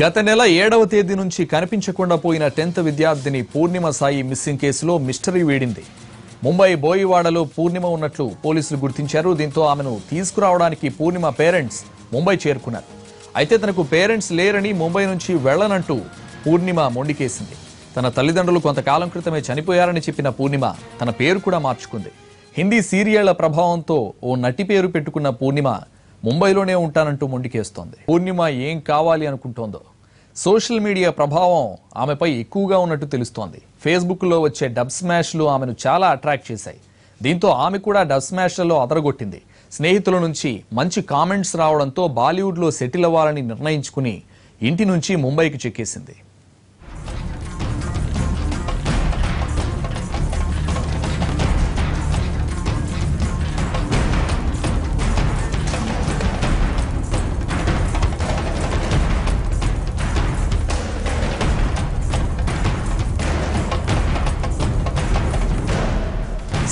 గత నెల ఏడవ తేదీ నుంచి కనిపించకుండా పోయిన టెన్త్ విద్యార్థిని పూర్ణిమ సాయి మిస్సింగ్ కేసులో మిస్టరీ వీడింది. ముంబై బోయివాడలో పూర్ణిమ ఉన్నట్లు పోలీసులు గుర్తించారు. దీంతో ఆమెను తీసుకురావడానికి పూర్ణిమ పేరెంట్స్ ముంబై చేరుకున్నారు. అయితే తనకు పేరెంట్స్ లేరని ముంబై నుంచి వెళ్ళనంటూ పూర్ణిమ మొండికేసింది. తన తల్లిదండ్రులు కొంతకాలం క్రితమే చనిపోయారని చెప్పిన పూర్ణిమ తన పేరు కూడా మార్చుకుంది. హిందీ సీరియళ్ళ ప్రభావంతో ఓ నటి పేరు పెట్టుకున్న పూర్ణిమ ముంబైలోనే ఉంటానంటూ మొండికేస్తోంది. పూర్ణిమ ఏం కావాలి అనుకుంటోందో. సోషల్ మీడియా ప్రభావం ఆమెపై ఎక్కువగా ఉన్నట్టు తెలుస్తోంది. ఫేస్బుక్లో వచ్చే డబ్ స్మాష్లు ఆమెను చాలా అట్రాక్ట్ చేశాయి. దీంతో ఆమె కూడా డబ్ స్మాష్లలో అదరగొట్టింది. స్నేహితుల నుంచి మంచి కామెంట్స్ రావడంతో బాలీవుడ్లో సెటిల్ అవ్వాలని నిర్ణయించుకుని ఇంటి నుంచి ముంబైకి చెక్కేసింది.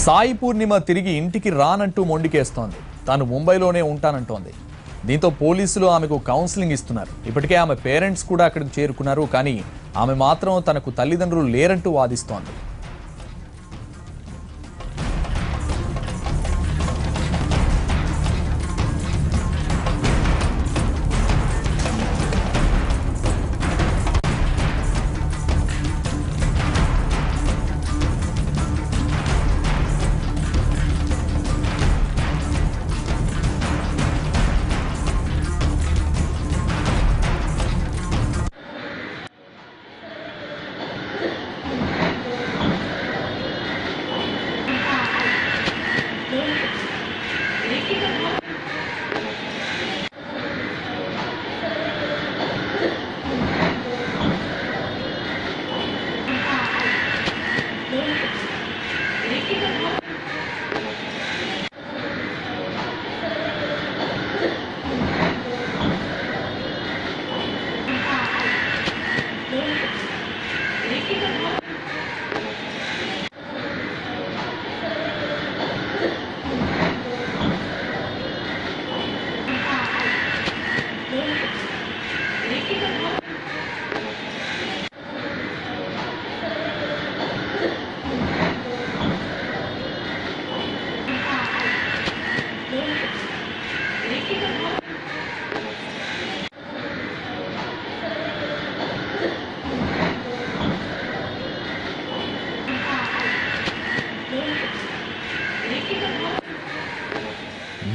సాయి పూర్ణిమ తిరిగి ఇంటికి రానంటూ మొండికేస్తోంది. తాను ముంబైలోనే ఉంటానంటోంది. దీంతో పోలీసులు ఆమెకు కౌన్సిలింగ్ ఇస్తున్నారు. ఇప్పటికే ఆమె పేరెంట్స్ కూడా అక్కడికి చేరుకున్నారు కానీ ఆమె మాత్రం తనకు తల్లిదండ్రులు లేరంటూ వాదిస్తోంది.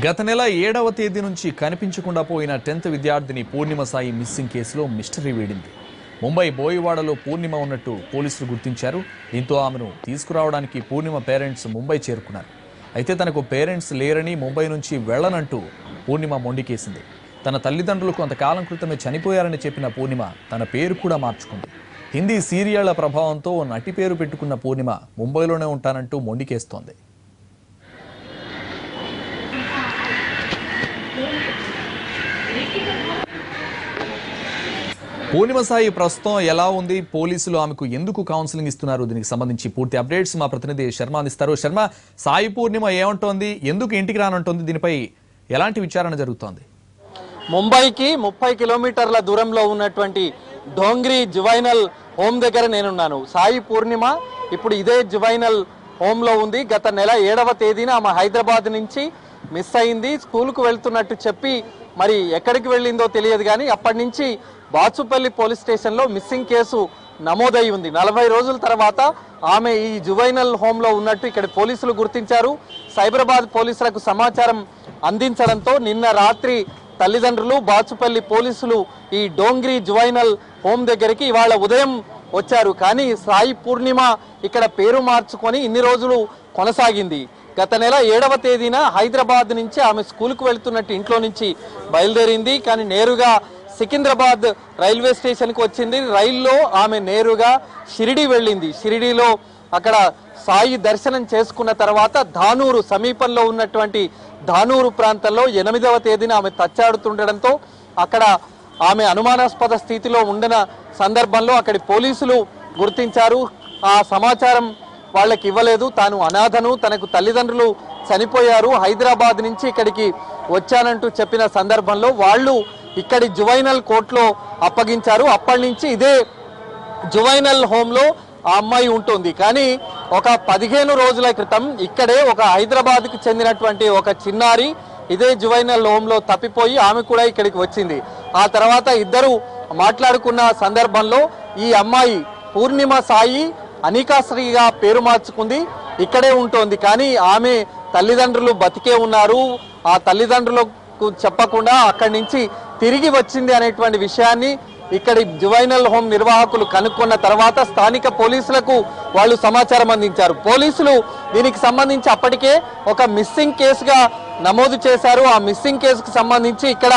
గత నెల ఏడవ తేదీ నుంచి కనిపించకుండా పోయిన టెన్త్ విద్యార్థిని పూర్ణిమ సాయి మిస్సింగ్ కేసులో మిస్టరీ వేడింది. ముంబై బోయివాడలో పూర్ణిమ ఉన్నట్టు పోలీసులు గుర్తించారు. దీంతో ఆమెను తీసుకురావడానికి పూర్ణిమ పేరెంట్స్ ముంబై చేరుకున్నారు. అయితే తనకు పేరెంట్స్ లేరని ముంబై నుంచి వెళ్ళనంటూ పూర్ణిమ మొండికేసింది. తన తల్లిదండ్రులు కొంతకాలం క్రితమే చనిపోయారని చెప్పిన పూర్ణిమ తన పేరు కూడా మార్చుకుంది. హిందీ సీరియళ్ళ ప్రభావంతో నటి పేరు పెట్టుకున్న పూర్ణిమ ముంబైలోనే ఉంటానంటూ మొండికేస్తోంది. పూర్ణిమ సాయి ప్రస్తుతం ఎలా ఉంది? పోలీసులు ఆమెకు ఎందుకు కౌన్సిలింగ్ ఇస్తున్నారు? దీనికి సంబంధించి పూర్తి అప్డేట్స్ మా ప్రతినిధి శర్మ అందిస్తారు. శర్మ సాయి పూర్ణిమ ఏమంటోంది? ఎందుకు ఇంటికి రానంటోంది? దీనిపై ఎలాంటి విచారణ జరుగుతోంది? ముంబైకి ముప్పై కిలోమీటర్ల దూరంలో ఉన్నటువంటి డోంగ్రీ జువైనల్ హోమ్ దగ్గర నేనున్నాను. సాయి పూర్ణిమ ఇప్పుడు ఇదే జువైనల్ హోమ్లో ఉంది. గత నెల ఏడవ తేదీన ఆమె హైదరాబాద్ నుంచి మిస్ అయింది. స్కూల్కు వెళ్తున్నట్టు చెప్పి మరి ఎక్కడికి వెళ్ళిందో తెలియదు కానీ అప్పటి నుంచి బాచుపల్లి పోలీస్ స్టేషన్లో మిస్సింగ్ కేసు నమోదై ఉంది. నలభై రోజుల తర్వాత ఆమె ఈ జువైనల్ హోంలో ఉన్నట్టు ఇక్కడ పోలీసులు గుర్తించారు. సైబరాబాద్ పోలీసులకు సమాచారం అందించడంతో నిన్న రాత్రి తల్లిదండ్రులు బాచుపల్లి పోలీసులు ఈ డోంగ్రీ జువైనల్ హోమ్ దగ్గరికి ఇవాళ ఉదయం వచ్చారు. కానీ సాయి పూర్ణిమ ఇక్కడ పేరు మార్చుకొని ఇన్ని రోజులు కొనసాగింది. గత నెల ఏడవ తేదీన హైదరాబాద్ నుంచి ఆమె స్కూల్కు వెళ్తున్నట్టు ఇంట్లో నుంచి బయలుదేరింది. కానీ నేరుగా సికింద్రాబాద్ రైల్వే స్టేషన్కి వచ్చింది. రైల్లో ఆమె నేరుగా షిరిడి వెళ్ళింది. షిరిడిలో అక్కడ సాయి దర్శనం చేసుకున్న తర్వాత ధానూరు సమీపంలో ఉన్నటువంటి ధానూరు ప్రాంతంలో ఎనిమిదవ తేదీన ఆమె తచ్చాడుతుండడంతో అక్కడ ఆమె అనుమానాస్పద స్థితిలో ఉండిన సందర్భంలో అక్కడి పోలీసులు గుర్తించారు. ఆ సమాచారం వాళ్ళకి ఇవ్వలేదు. తాను అనాథను తనకు తల్లిదండ్రులు చనిపోయారు. హైదరాబాద్ నుంచి ఇక్కడికి వచ్చానంటూ చెప్పిన సందర్భంలో వాళ్ళు ఇక్కడి జువైనల్ కోర్టులో అప్పగించారు. అప్పటి నుంచి ఇదే జువైనల్ హోంలో ఆ అమ్మాయి ఉంటుంది. కానీ ఒక పదిహేను రోజుల క్రితం ఇక్కడే ఒక హైదరాబాద్కి చెందినటువంటి ఒక చిన్నారి ఇదే జువైనల్ హోమ్లో తప్పిపోయి ఆమె కూడా ఇక్కడికి వచ్చింది. ఆ తర్వాత ఇద్దరు మాట్లాడుకున్న సందర్భంలో ఈ అమ్మాయి పూర్ణిమ సాయి అనికాశ్రీగా పేరు మార్చుకుంది. ఇక్కడే ఉంటుంది. కానీ ఆమె తల్లిదండ్రులు బతికే ఉన్నారు. ఆ తల్లిదండ్రులకు చెప్పకుండా అక్కడి నుంచి తిరిగి వచ్చింది అనేటువంటి విషయాన్ని ఇక్కడి జువైనల్ హోమ్ నిర్వాహకులు కనుక్కున్న తర్వాత స్థానిక పోలీసులకు వాళ్ళు సమాచారం అందించారు. పోలీసులు దీనికి సంబంధించి అప్పటికే ఒక మిస్సింగ్ కేసుగా నమోదు చేశారు. ఆ మిస్సింగ్ కేసుకు సంబంధించి ఇక్కడ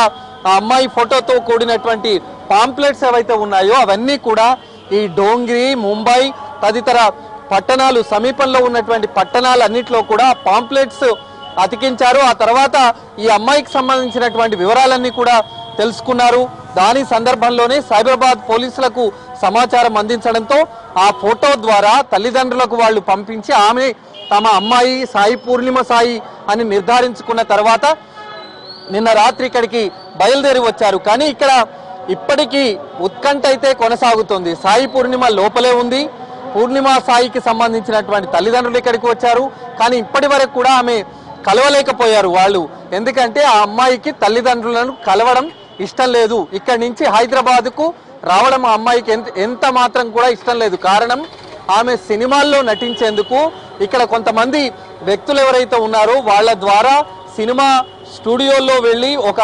ఆ అమ్మాయి ఫోటోతో కూడినటువంటి పాంప్లెట్స్ ఏవైతే ఉన్నాయో అవన్నీ కూడా ఈ డోంగ్రీ ముంబై తదితర పట్టణాలు సమీపంలో ఉన్నటువంటి పట్టణాలన్నింటిలో కూడా పాంప్లెట్స్ అతికించారు. ఆ తర్వాత ఈ అమ్మాయికి సంబంధించినటువంటి వివరాలన్నీ కూడా తెలుసుకున్నారు. దాని సందర్భంలోనే సైబరాబాద్ పోలీసులకు సమాచారం అందించడంతో ఆ ఫోటో ద్వారా తల్లిదండ్రులకు వాళ్ళు పంపించి ఆమె తమ అమ్మాయి సాయి పూర్ణిమ సాయి అని నిర్ధారించుకున్న తర్వాత నిన్న రాత్రి ఇక్కడికి బయలుదేరి వచ్చారు. కానీ ఇక్కడ ఇప్పటికీ ఉత్కంఠ అయితే కొనసాగుతుంది. సాయి పూర్ణిమ లోపలే ఉంది. పూర్ణిమ సాయికి సంబంధించినటువంటి తల్లిదండ్రులు ఇక్కడికి వచ్చారు. కానీ ఇప్పటి వరకు కూడా ఆమె కలవలేకపోయారు వాళ్ళు. ఎందుకంటే ఆ అమ్మాయికి తల్లిదండ్రులను కలవడం ఇష్టం లేదు. ఇక్కడి నుంచి హైదరాబాద్కు రావడం ఆ అమ్మాయికి ఎంత ఎంత మాత్రం కూడా ఇష్టం లేదు. కారణం ఆమె సినిమాల్లో నటించేందుకు ఇక్కడ కొంతమంది వ్యక్తులు ఎవరైతే ఉన్నారో వాళ్ళ ద్వారా సినిమా స్టూడియోల్లో వెళ్ళి ఒక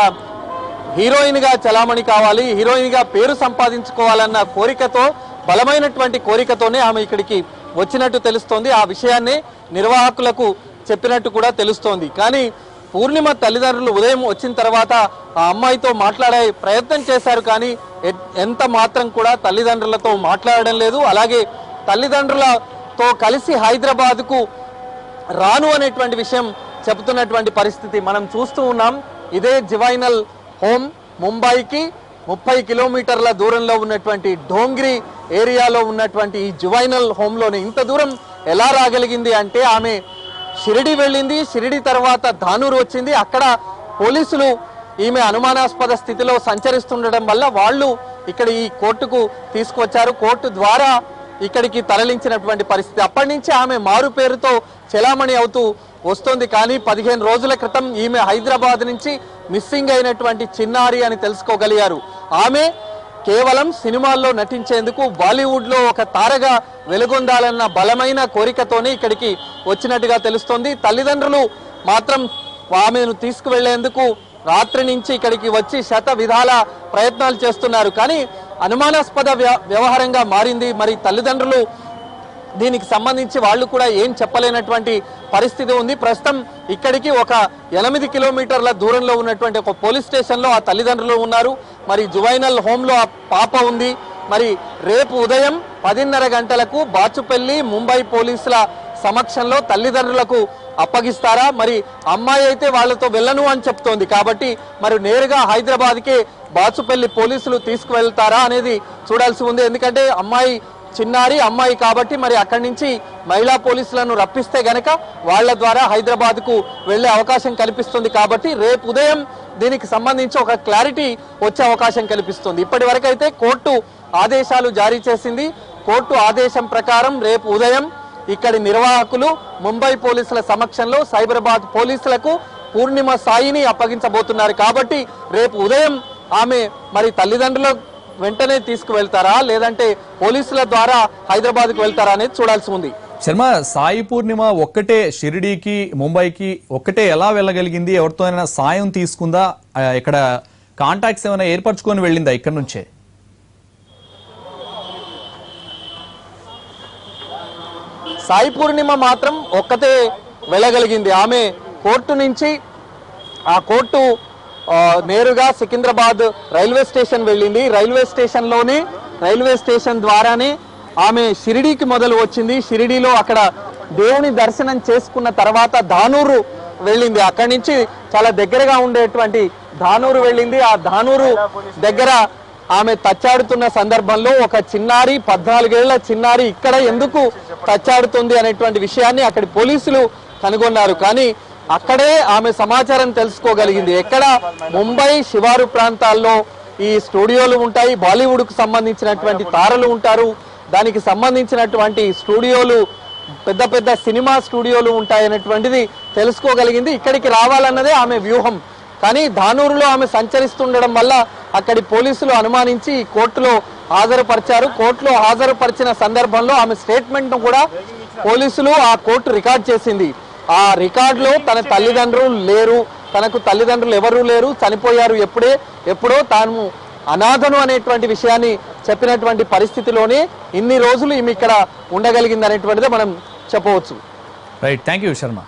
హీరోయిన్గా చలామణి కావాలి హీరోయిన్గా పేరు సంపాదించుకోవాలన్న కోరికతో బలమైనటువంటి కోరికతోనే ఆమె ఇక్కడికి వచ్చినట్టు తెలుస్తోంది. ఆ విషయాన్ని నిర్వాహకులకు చెప్పినట్టు కూడా తెలుస్తోంది. కానీ పూర్ణిమ తల్లిదండ్రులు ఉదయం వచ్చిన తర్వాత ఆ అమ్మాయితో మాట్లాడే ప్రయత్నం చేశారు కానీ ఎంత మాత్రం కూడా తల్లిదండ్రులతో మాట్లాడడం లేదు. అలాగే తల్లిదండ్రులతో కలిసి హైదరాబాద్కు రాను అనేటువంటి విషయం చెబుతున్నటువంటి పరిస్థితి మనం చూస్తూ ఉన్నాం. ఇదే జివైనల్ హోమ్ ముంబైకి ముప్పై కిలోమీటర్ల దూరంలో ఉన్నటువంటి డోంగ్రి ఏరియాలో ఉన్నటువంటి ఈ జువైనల్ హోమ్లోనే ఇంత దూరం ఎలా రాగలిగింది అంటే ఆమె షిరిడి వెళ్ళింది. షిరిడి తర్వాత ధానూరు వచ్చింది. అక్కడ పోలీసులు ఈమె అనుమానాస్పద స్థితిలో సంచరిస్తుండడం వల్ల వాళ్ళు ఇక్కడ ఈ కోర్టుకు తీసుకొచ్చారు కోర్టు ద్వారా ఇక్కడికి తరలించినటువంటి పరిస్థితి. అప్పటి నుంచి ఆమె మారు పేరుతో చెలామణి అవుతూ వస్తుంది. కానీ పదిహేను రోజుల క్రితం ఈమె హైదరాబాద్ నుంచి మిస్సింగ్ అయినటువంటి చిన్నారి అని తెలుసుకోగలిగారు. ఆమె కేవలం సినిమాల్లో నటించేందుకు బాలీవుడ్లో ఒక తారగా వెలుగొందాలన్న బలమైన కోరికతోనే ఇక్కడికి వచ్చినట్టుగా తెలుస్తోంది. తల్లిదండ్రులు మాత్రం ఆమెను తీసుకువెళ్ళేందుకు రాత్రి నుంచి ఇక్కడికి వచ్చి శత విధాల ప్రయత్నాలు చేస్తున్నారు. కానీ అనుమానాస్పద వ్య- వ్యవహారంగా మారింది. మరి తల్లిదండ్రులు దీనికి సంబంధించి వాళ్ళు కూడా ఏం చెప్పలేనటువంటి పరిస్థితి ఉంది. ప్రస్తుతం ఇక్కడికి ఒక ఎనిమిది కిలోమీటర్ల దూరంలో ఉన్నటువంటి ఒక పోలీస్ స్టేషన్లో ఆ తల్లిదండ్రులు ఉన్నారు. మరి జువైనల్ హోమ్లో ఆ పాప ఉంది. మరి రేపు ఉదయం పదిన్నర గంటలకు బాచుపల్లి ముంబై పోలీసుల సమక్షంలో తల్లిదండ్రులకు అప్పగిస్తారా? మరి అమ్మాయి అయితే వాళ్ళతో వెళ్ళను అని చెప్తోంది. కాబట్టి మరి నేరుగా హైదరాబాద్కే బాచుపల్లి పోలీసులు తీసుకువెళ్తారా అనేది చూడాల్సి ఉంది. ఎందుకంటే అమ్మాయి చిన్నారి అమ్మాయి కాబట్టి మరి అక్కడి నుంచి మహిళా పోలీసులను రప్పిస్తే గనక వాళ్ళ ద్వారా హైదరాబాద్కు వెళ్ళే అవకాశం కల్పిస్తుంది కాబట్టి రేపు ఉదయం దీనికి సంబంధించి ఒక క్లారిటీ వచ్చే అవకాశం కల్పిస్తుంది. ఇప్పటి వరకైతే కోర్టు ఆదేశాలు జారీ చేసింది. కోర్టు ఆదేశం ప్రకారం రేపు ఉదయం ఇక్కడి నిర్వాహకులు ముంబై పోలీసుల సమక్షంలో సైబరాబాద్ పోలీసులకు పూర్ణిమ సాయిని అప్పగించబోతున్నారు. కాబట్టి రేపు ఉదయం ఆమె మరి తల్లిదండ్రుల వెంటనే తీసుకువెళ్తారా? లేదంటే పోలీసుల ద్వారా హైదరాబాద్కు వెళ్తారా అనేది చూడాల్సి ఉంది. శర్మ సాయి పూర్ణిమ ఒక్కటే షిరిడీకి ముంబైకి ఒక్కటే ఎలా వెళ్ళగలిగింది? ఎవరితోనైనా సాయం తీసుకుందా? ఇక్కడ కాంటాక్ట్స్ ఏమైనా ఏర్పరచుకొని వెళ్ళిందా ఇక్కడ నుంచే? సాయి పూర్ణిమ మాత్రం ఒక్కతే వెళ్ళగలిగింది. ఆమె కోర్టు నుంచి ఆ కోర్టు నేరుగా సికింద్రాబాద్ రైల్వే స్టేషన్ వెళ్ళింది. రైల్వే స్టేషన్లోనే రైల్వే స్టేషన్ ద్వారానే ఆమె షిరిడీకి మొదలు వచ్చింది. షిరిడీలో అక్కడ దేవుని దర్శనం చేసుకున్న తర్వాత ధానూరు వెళ్ళింది. అక్కడి నుంచి చాలా దగ్గరగా ఉండేటువంటి ధానూరు వెళ్ళింది. ఆ ధానూరు దగ్గర ఆమె తచ్చాడుతున్న సందర్భంలో ఒక చిన్నారి పద్నాలుగేళ్ళ చిన్నారి ఇక్కడ ఎందుకు తచ్చాడుతుంది అనేటువంటి విషయాన్ని అక్కడి పోలీసులు కనుగొన్నారు. కానీ అక్కడే ఆమె సమాచారం తెలుసుకోగలిగింది. ఎక్కడ? ముంబై శివారు ప్రాంతాల్లో ఈ స్టూడియోలు ఉంటాయి. బాలీవుడ్కు సంబంధించినటువంటి తారలు ఉంటారు. దానికి సంబంధించినటువంటి స్టూడియోలు పెద్ద పెద్ద సినిమా స్టూడియోలు ఉంటాయనేటువంటిది తెలుసుకోగలిగింది. ఇక్కడికి రావాలన్నదే ఆమె వ్యూహం. కానీ ధానూరులో ఆమె సంచరిస్తుండడం వల్ల అక్కడి పోలీసులు అనుమానించి కోర్టులో హాజరుపరిచారు. కోర్టులో హాజరుపరిచిన సందర్భంలో ఆమె స్టేట్మెంట్ను కూడా పోలీసులు ఆ కోర్టు రికార్డ్ చేసింది. ఆ రికార్డులో తన తల్లిదండ్రులు లేరు తనకు తల్లిదండ్రులు ఎవరూ లేరు చనిపోయారు ఎప్పుడే ఎప్పుడో తాను అనాథను అనేటువంటి విషయాన్ని చెప్పినటువంటి పరిస్థితిలోనే ఇన్ని రోజులు ఈమె ఇక్కడ ఉండగలిగింది అనేటువంటిదే మనం చెప్పవచ్చు. Right thank you Sharma